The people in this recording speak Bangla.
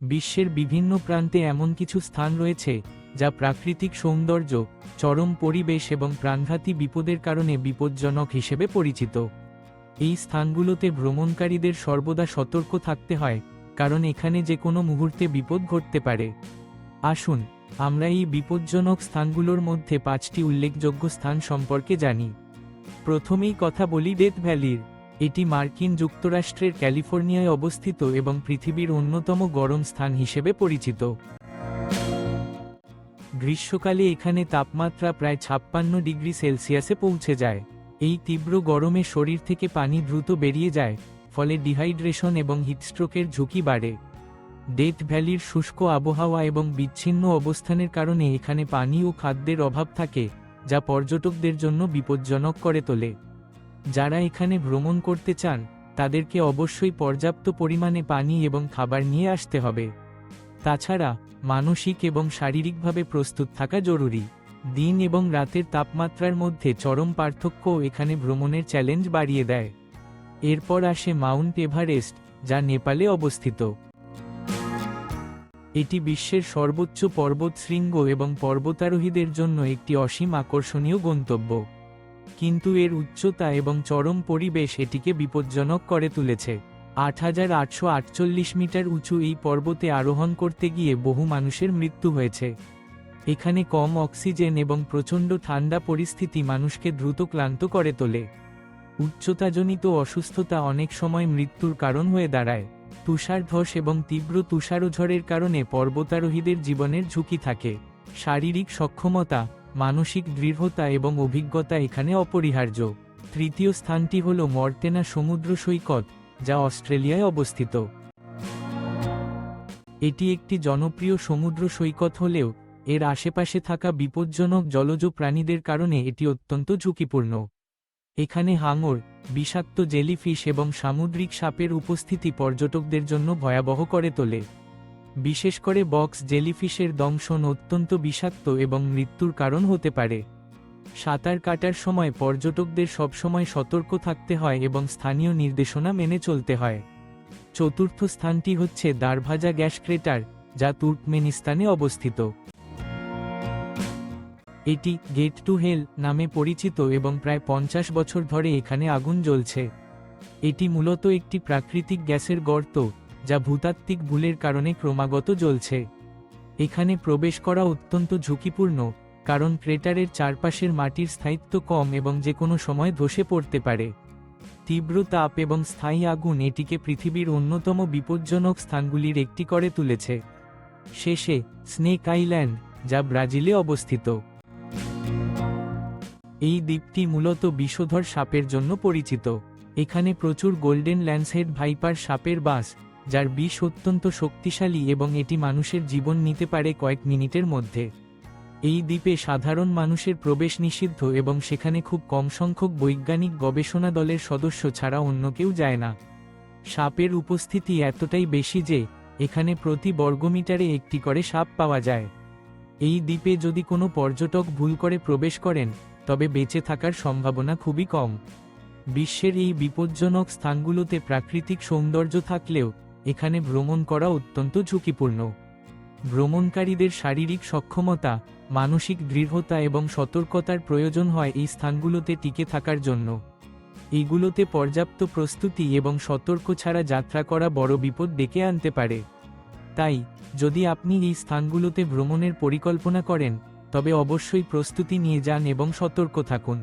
বিশ্বের বিভিন্ন প্রান্তে এমন কিছু স্থান রয়েছে, যা প্রাকৃতিক সৌন্দর্য, চরম পরিবেশ এবং প্রাণঘাতী বিপদের কারণে বিপজ্জনক হিসেবে পরিচিত। এই স্থানগুলোতে ভ্রমণকারীদের সর্বদা সতর্ক থাকতে হয়, কারণ এখানে যে কোনো মুহূর্তে বিপদ ঘটতে পারে। আসুন, আমরা এই বিপজ্জনক স্থানগুলোর মধ্যে পাঁচটি উল্লেখযোগ্য স্থান সম্পর্কে জানি। প্রথমেই কথা বলি ডেথ ভ্যালির। এটি মার্কিন যুক্তরাষ্ট্রের ক্যালিফোর্নিয়ায় অবস্থিত এবং পৃথিবীর অন্যতম গরম স্থান হিসেবে পরিচিত। গ্রীষ্মকালে এখানে তাপমাত্রা প্রায় ছাপ্পান্ন ডিগ্রি সেলসিয়াসে পৌঁছে যায়। এই তীব্র গরমে শরীর থেকে পানি দ্রুত বেরিয়ে যায়, ফলে ডিহাইড্রেশন এবং হিটস্ট্রোকের ঝুঁকি বাড়ে। ডেথ ভ্যালির শুষ্ক আবহাওয়া এবং বিচ্ছিন্ন অবস্থানের কারণে এখানে পানি ও খাদ্যের অভাব থাকে, যা পর্যটকদের জন্য বিপজ্জনক করে তোলে। যারা এখানে ভ্রমণ করতে চান, তাদেরকে অবশ্যই পর্যাপ্ত পরিমাণে পানি এবং খাবার নিয়ে আসতে হবে। তাছাড়া, মানসিক এবং শারীরিকভাবে প্রস্তুত থাকা জরুরি। দিন এবং রাতের তাপমাত্রার মধ্যে চরম পার্থক্য এখানে ভ্রমণের চ্যালেঞ্জ বাড়িয়ে দেয়। এরপর আসে মাউন্ট এভারেস্ট, যা নেপালে অবস্থিত। এটি বিশ্বের সর্বোচ্চ পর্বত শৃঙ্গ এবং পর্বতারোহীদের জন্য একটি অসীম আকর্ষণীয় গন্তব্য। কিন্তু এর উচ্চতা এবং চরম পরিবেশ এটিকে বিপজ্জনক করে তুলেছে। আট হাজার আটশো আটচল্লিশ মিটার উঁচু এই পর্বতে আরোহণ করতে গিয়ে বহু মানুষের মৃত্যু হয়েছে। এখানে কম অক্সিজেন এবং প্রচণ্ড ঠান্ডা পরিস্থিতি মানুষকে দ্রুত ক্লান্ত করে তোলে। উচ্চতাজনিত অসুস্থতা অনেক সময় মৃত্যুর কারণ হয়ে দাঁড়ায়। তুষারধস এবং তীব্র তুষারঝড়ের কারণে পর্বতারোহীদের জীবনের ঝুঁকি থাকে। শারীরিক সক্ষমতা মানসিক দৃঢ়তা এবং অভিজ্ঞতা এখানে অপরিহার্য। তৃতীয় স্থানটি হল মর্টেনা সমুদ্র সৈকত, যা অস্ট্রেলিয়ায় অবস্থিত। এটি একটি জনপ্রিয় সমুদ্র সৈকত হলেও, এর আশেপাশে থাকা বিপজ্জনক জলজ প্রাণীদের কারণে এটি অত্যন্ত ঝুঁকিপূর্ণ। এখানে হাঙর, বিষাক্ত জেলিফিশ এবং সামুদ্রিক সাপের উপস্থিতি পর্যটকদের জন্য ভয়াবহ করে তোলে। বিশেষ করে বক্স জেলিফিশের দংশন অত্যন্ত বিষাক্ত এবং মৃত্যুর কারণ হতে পারে। সাঁতার কাটার সময় পর্যটকদের সবসময় সতর্ক থাকতে হয় এবং স্থানীয় নির্দেশনা মেনে চলতে হয়। চতুর্থ স্থানটি হচ্ছে দারভাজা গ্যাস ক্রেটার, যা তুর্কমেনিস্তানে অবস্থিত। এটি গেট টু হেল নামে পরিচিত এবং প্রায় পঞ্চাশ বছর ধরে এখানে আগুন জ্বলছে। এটি মূলত একটি প্রাকৃতিক গ্যাসের গর্ত। যা ভূতাত্ত্বিক ভুলের কারণে ক্রমাগত জ্বলছে। এখানে প্রবেশ করা অত্যন্ত ঝুঁকিপূর্ণ, কারণ ক্রেটারের চারপাশের মাটির স্থায়িত্ব কম এবং যে কোনো সময় ধসে পড়তে পারে। তীব্র তাপ এবং স্থায়ী আগুন এটিকে পৃথিবীর অন্যতম বিপজ্জনক স্থানগুলির একটি করে তুলেছে। শেষে, স্নেক আইল্যান্ড, যা ব্রাজিলে অবস্থিত। এই দ্বীপটি মূলত বিষধর সাপের জন্য পরিচিত। এখানে প্রচুর গোল্ডেন ল্যান্সহেড ভাইপার সাপের বাস যার বিষ অত্যন্ত শক্তিশালী এবং এটি মানুষের জীবন নিতে পারে কয়েক মিনিটের মধ্যে। এই দ্বীপে সাধারণ মানুষের প্রবেশ নিষিদ্ধ এবং সেখানে খুব কম সংখ্যক বৈজ্ঞানিক গবেষণা দলের সদস্য ছাড়া অন্য কেউ যায় না। সাপের উপস্থিতি এতটাই বেশি যে, এখানে প্রতি বর্গমিটারে একটি করে সাপ পাওয়া যায়। এই দ্বীপে যদি কোনো পর্যটক ভুল করে প্রবেশ করেন, তবে বেঁচে থাকার সম্ভাবনা খুবই কম। বিশ্বের এই বিপজ্জনক স্থানগুলোতে প্রাকৃতিক সৌন্দর্য থাকলেও এখানে ভ্রমণ করা অত্যন্ত ঝুঁকিপূর্ণ। ভ্রমণকারীদের শারীরিক সক্ষমতা, মানসিক দৃঢ়তা এবং সতর্কতার প্রয়োজন হয় এই স্থানগুলোতে টিকে থাকার জন্য। এগুলোতে পর্যাপ্ত প্রস্তুতি এবং সতর্ক ছাড়া যাত্রা করা বড় বিপদ ডেকে আনতে পারে। তাই, যদি আপনি এই স্থানগুলোতে ভ্রমণের পরিকল্পনা করেন, তবে অবশ্যই প্রস্তুতি নিয়ে যান এবং সতর্ক থাকুন।